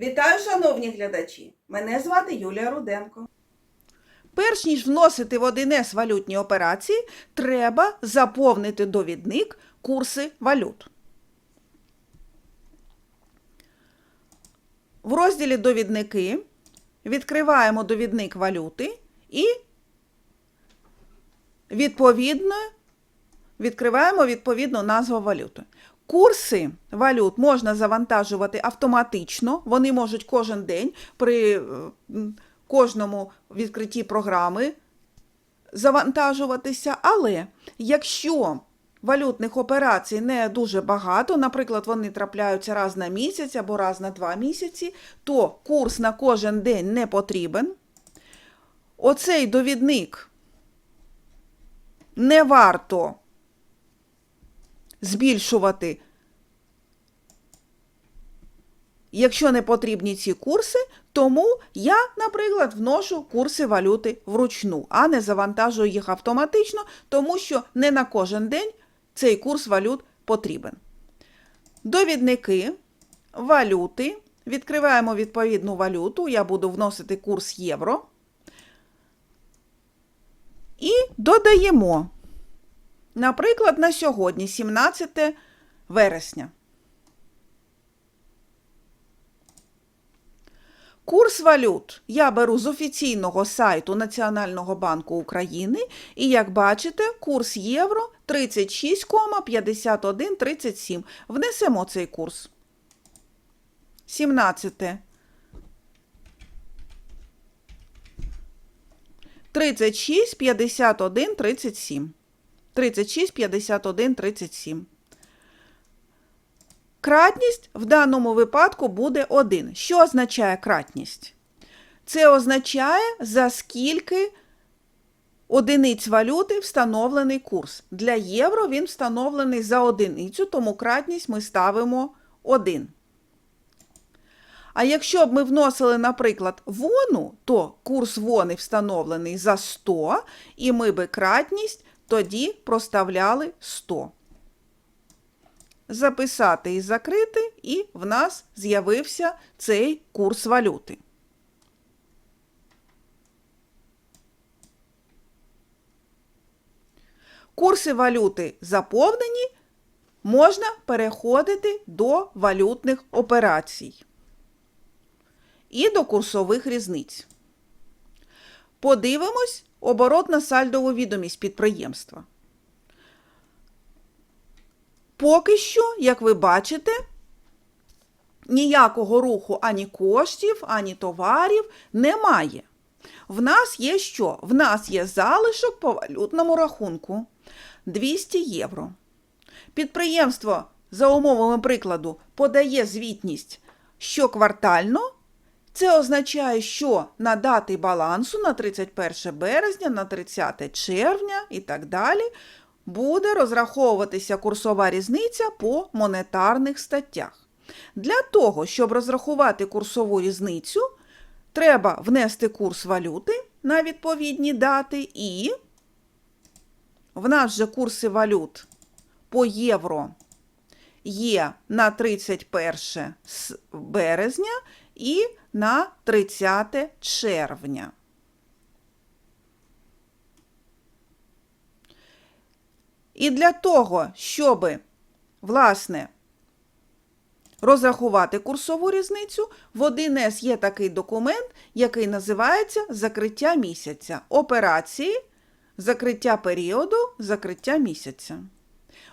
Вітаю, шановні глядачі! Мене звати Юлія Руденко. Перш ніж вносити в 1С валютні операції, треба заповнити довідник курси валют. В розділі Довідники відкриваємо довідник валюти і відповідно відкриваємо відповідну назву валюти. Курси валют можна завантажувати автоматично, вони можуть кожен день при е, кожному відкритті програми завантажуватися. Але якщо валютних операцій не дуже багато, наприклад, вони трапляються раз на місяць або раз на два місяці, то курс на кожен день не потрібен. Оцей довідник не варто збільшувати, якщо не потрібні ці курси, тому я, наприклад, вношу курси валюти вручну, а не завантажую їх автоматично, тому що не на кожен день цей курс валют потрібен. Довідники, валюти. Відкриваємо відповідну валюту. Я буду вносити курс євро. І додаємо. Наприклад, на сьогодні, 17 вересня. Курс валют я беру з офіційного сайту Національного банку України. І, як бачите, курс євро 36,5137. Внесемо цей курс. 17. 36, 51, 37. 36, 51, 37. Кратність в даному випадку буде 1. Що означає кратність? Це означає, за скільки одиниць валюти встановлений курс. Для євро він встановлений за одиницю, тому кратність ми ставимо 1. А якщо б ми вносили, наприклад, вону, то курс вони встановлений за 100, і ми би кратність тоді проставляли 100. Записати і закрити, і в нас з'явився цей курс валюти. Курси валюти заповнені, можна переходити до валютних операцій і до курсових різниць. Подивимось оборотна сальдову відомість підприємства. Поки що, як ви бачите, ніякого руху ані коштів, ані товарів немає. В нас є що? В нас є залишок по валютному рахунку 200 євро. Підприємство, за умовами прикладу, подає звітність щоквартально. Це означає, що на дати балансу на 31 березня, на 30 червня і так далі буде розраховуватися курсова різниця по монетарних статтях. Для того, щоб розрахувати курсову різницю, треба внести курс валюти на відповідні дати і в нас же курси валют по євро є на 31 березня і на 30 червня. І для того, щоб, власне, розрахувати курсову різницю, в 1С є такий документ, який називається закриття місяця. Операції, закриття періоду, закриття місяця.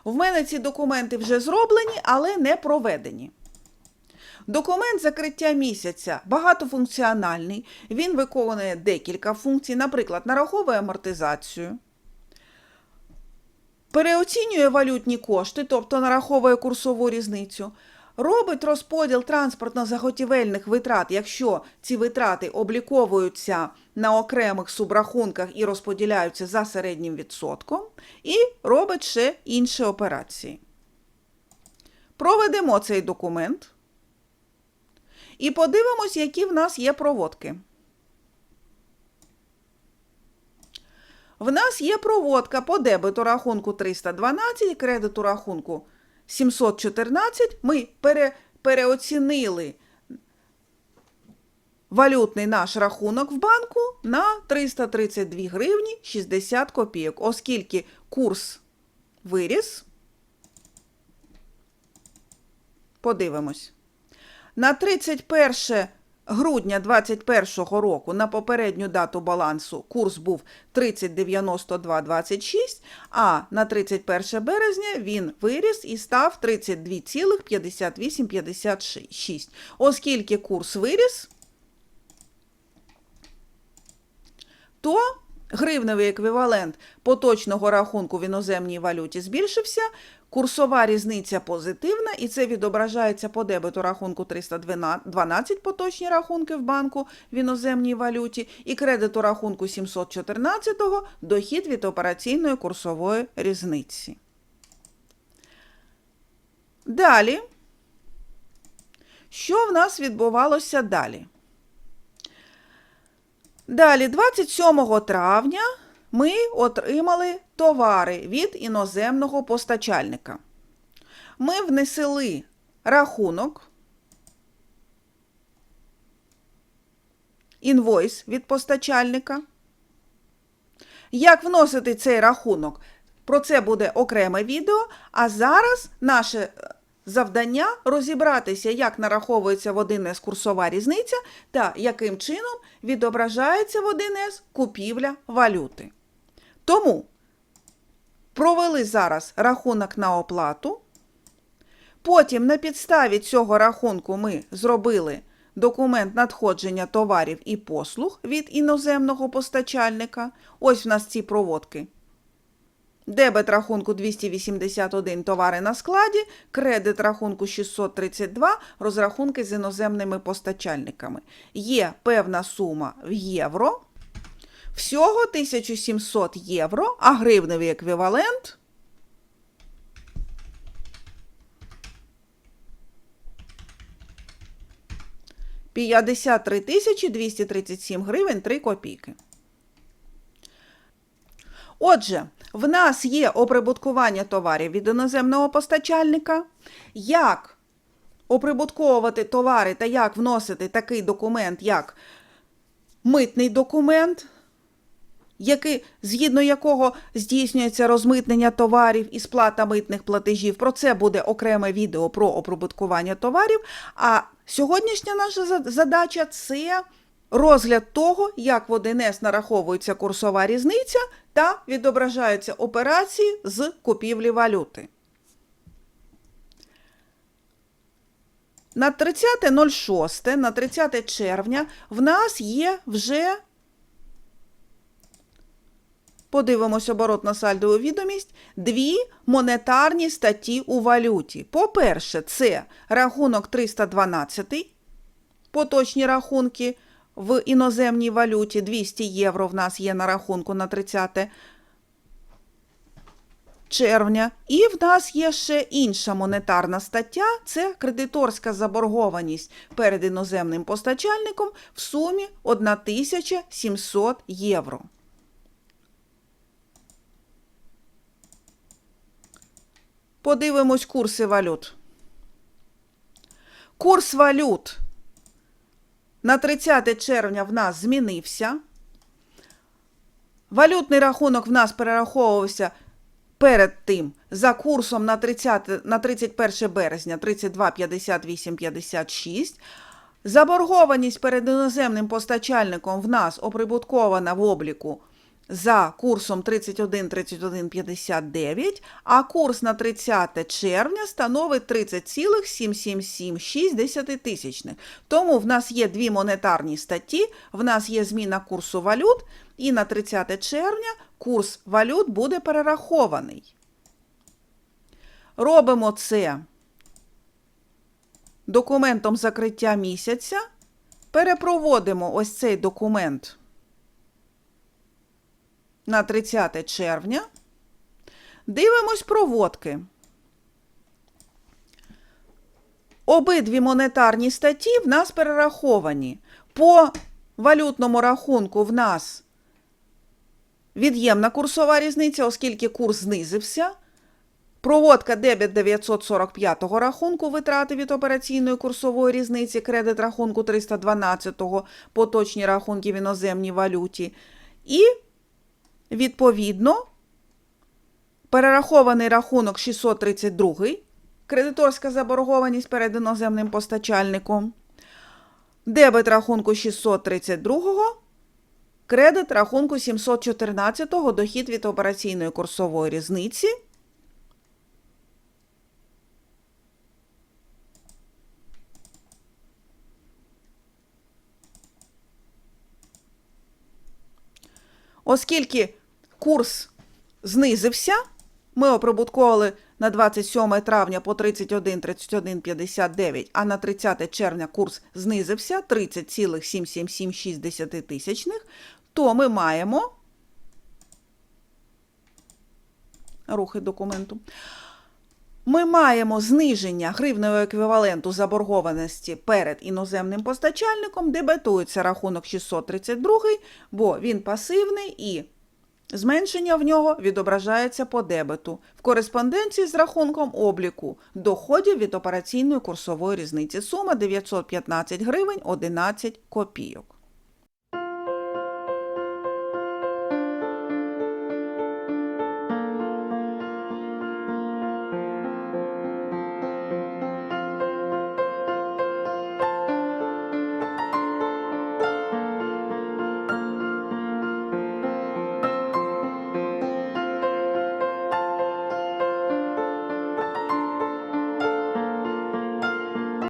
В мене ці документи вже зроблені, але не проведені. Документ закриття місяця багатофункціональний. Він виконує декілька функцій, наприклад, нараховує амортизацію, переоцінює валютні кошти, тобто нараховує курсову різницю, робить розподіл транспортно-заготівельних витрат, якщо ці витрати обліковуються на окремих субрахунках і розподіляються за середнім відсотком, і робить ще інші операції. Проведемо цей документ. І подивимось, які в нас є проводки. В нас є проводка по дебету рахунку 312, і кредиту рахунку 714. Ми пере, переоцінили валютний наш рахунок в банку на 332 гривні 60 копійок, оскільки курс виріс. Подивимось. На 31 грудня 2021 року на попередню дату балансу курс був 30,9226, а на 31 березня він виріс і став 32,5856. Оскільки курс виріс, то гривневий еквівалент поточного рахунку в іноземній валюті збільшився, курсова різниця позитивна, і це відображається по дебету рахунку 312 поточні рахунки в банку в іноземній валюті, і кредиту рахунку 714 дохід від операційної курсової різниці. Далі, що в нас відбувалося далі? Далі, 27 травня, ми отримали товари від іноземного постачальника. Ми внесли рахунок, інвойс від постачальника. Як вносити цей рахунок? Про це буде окреме відео. А зараз наше е, завдання розібратися, як нараховується в 1С курсова різниця та яким чином відображається в 1С купівля валюти. Тому провели зараз рахунок на оплату. Потім на підставі цього рахунку ми зробили документ надходження товарів і послуг від іноземного постачальника. Ось в нас ці проводки. Дебет рахунку 281 товари на складі, кредит рахунку 632 розрахунки з іноземними постачальниками. Є певна сума в євро. Всього 1700 євро, а гривневий еквівалент – 53 тисячі 237 гривень 3 копійки. Отже, в нас є оприбуткування товарів від іноземного постачальника. Як оприбутковувати товари та як вносити такий документ, як митний документ, який, згідно якого здійснюється розмитнення товарів і сплата митних платежів. Про це буде окреме відео про оприбуткування товарів. А сьогоднішня наша задача це розгляд того, як в 1С нараховується курсова різниця та відображаються операції з купівлі валюти. На 30.06, на 30 червня в нас є вже Подивимось оборотно сальдову відомість. Дві монетарні статті у валюті. По-перше, це рахунок 312, поточні рахунки в іноземній валюті. 200 євро в нас є на рахунку на 30 червня. І в нас є ще інша монетарна стаття це кредиторська заборгованість перед іноземним постачальником в сумі 1700 євро. Подивимось курси валют. Курс валют на 30 червня в нас змінився. Валютний рахунок в нас перераховувався перед тим за курсом на 30, на 31 березня 32,58,56. Заборгованість перед іноземним постачальником в нас оприбуткована в обліку за курсом 31,31,59, а курс на 30 червня становить 30,7776 тисячних. Тому в нас є дві монетарні статті, в нас є зміна курсу валют, і на 30 червня курс валют буде перерахований. Робимо це документом закриття місяця. Перепроводимо ось цей документ на 30 червня. Дивимось проводки. Обидві монетарні статті в нас перераховані. По валютному рахунку в нас від'ємна курсова різниця, оскільки курс знизився. Проводка дебет 945 рахунку витрати від операційної курсової різниці, кредит рахунку 312, поточні рахунки в іноземній валюті. І, відповідно, перерахований рахунок 632, кредиторська заборгованість перед іноземним постачальником, дебет рахунку 632, кредит рахунку 714, дохід від операційної курсової різниці. Оскільки курс знизився, ми оприбуткували на 27 травня по 31 31,59, а на 30 червня курс знизився 30,7776 тисячних, то ми маємо рухи документу. Ми маємо зниження гривневого еквіваленту заборгованості перед іноземним постачальником, дебетується рахунок 632, бо він пасивний і зменшення в нього відображається по дебету в кореспонденції з рахунком обліку доходів від операційної курсової різниці. Сума 915 гривень 11 копійок.